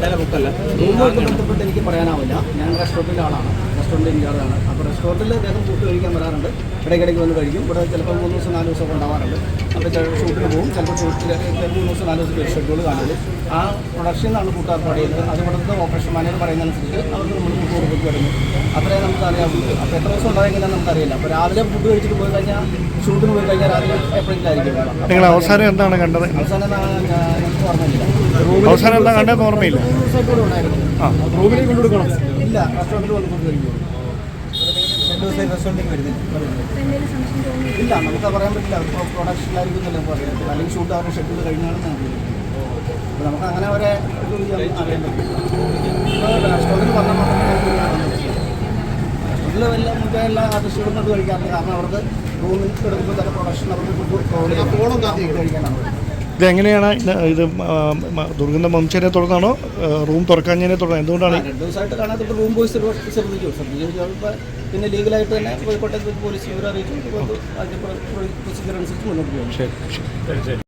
ബുക്കല്ല ബന്ധപ്പെട്ട് എനിക്ക് പറയാനാവില്ല. ഞാൻ റെസ്റ്റോറന്റിന്റെ ആളാണ്. റെസ്റ്റോറന്റ് ഇൻചാർജാണ് അപ്പോൾ റെസ്റ്റോറന്റിൽ അദ്ദേഹം ഫുഡ് കഴിക്കാൻ വരാറുണ്ട്. ഇടയ്ക്കിടയ്ക്ക് വന്ന് കഴിക്കും. ഇവിടെ ചിലപ്പോൾ മൂന്ന് ദിവസം നാല് ദിവസം ഉണ്ടാവാറുണ്ട്. അപ്പോൾ ഷൂട്ടിന് പോകും. ചിലപ്പോൾ ഷൂട്ടിൽ മൂന്ന് ദിവസം നാല് ദിവസം ഷെഡ്യൂൾ കാണുന്നത് ആ പ്രൊഡക്ഷൻ എന്നാണ് ഫുഡ് ഏർപ്പാട് ചെയ്യുന്നത് അത് ഇവിടുത്തെ ഓപ്പറേഷൻ മാനേജർ പറയുന്നതനുസരിച്ച് അവർക്ക് നമ്മൾ ഫുഡ് കൊടുത്ത് വരുന്നു അത്രേ നമുക്ക് അറിയാവുള്ളൂ. അപ്പോൾ എത്ര ദിവസം ഉണ്ടായെങ്കിലും നമുക്കറിയില്ല അപ്പോൾ രാവിലെ ഫുഡ് കഴിച്ചിട്ട് പോയി കഴിഞ്ഞാൽ ഷൂട്ടിന് പോയി കഴിഞ്ഞാൽ രാവിലെ എപ്പോഴെങ്കിലും ആയിരിക്കും നിങ്ങൾ അവസാനം എന്താണ് കണ്ടത്? അവസാനം എനിക്ക് ഓർമ്മയില്ല. അവസാനം എന്താ കണ്ടതെന്ന് ഓർമ്മയില്ല. ആ. റൂമിലേക്ക് കൊണ്ടു കൊടുക്കണം ഇല്ല റെസ്റ്റോറന്റിൽ വന്ന് ഫുഡ് കഴിക്കും രണ്ട് ദിവസം റെസ്റ്റോറന്റിൽ വരുന്നില്ല. ഇല്ല നമുക്ക് പറയാൻ പറ്റില്ല. ഇപ്പോൾ എന്നല്ല പറയാം അല്ലെങ്കിൽ ഷൂട്ട് അവരുടെ ഷെഡ്യൂൾ കഴിഞ്ഞാണെന്ന് നമുക്ക് അപ്പോൾ നമുക്ക് അങ്ങനെ അവരെ ഇത് റെസ്റ്റോറന്റിൽ വന്നാൽ മാത്രമേ റെസ്റ്റോറന്റിൽ മുമ്പേ എല്ലാ ആർട്ടിസ്റ്റുകളും കാരണം അവർക്ക് റൂമിൽ എടുക്കുമ്പോൾ തന്നെ പ്രൊഡക്ഷൻ അവർക്ക് ഫുഡ് കഴിക്കാനാണ്. ഇത് എങ്ങനെയാണ് ഇത് ദുർഗന്ധ വംശനെ തുടർന്നാണോ റൂം തുറക്കാഞ്ഞതിനെ തുടർന്ന് എന്തുകൊണ്ടാണ് രണ്ട് ദിവസമായിട്ട് കാണാത്ത റൂം ബോയ്സ് ശ്രദ്ധിച്ചു ശ്രദ്ധിച്ചു പിന്നെ ലീഗലായിട്ട് തന്നെ കോഴിക്കോട്ടെ പോലീസ് വിവരം അറിയിച്ചു. അതിന്റെ പ്രൊസീജിയർ അനുസരിച്ച് മുന്നോട്ട് പോകും. ശരി ശരി.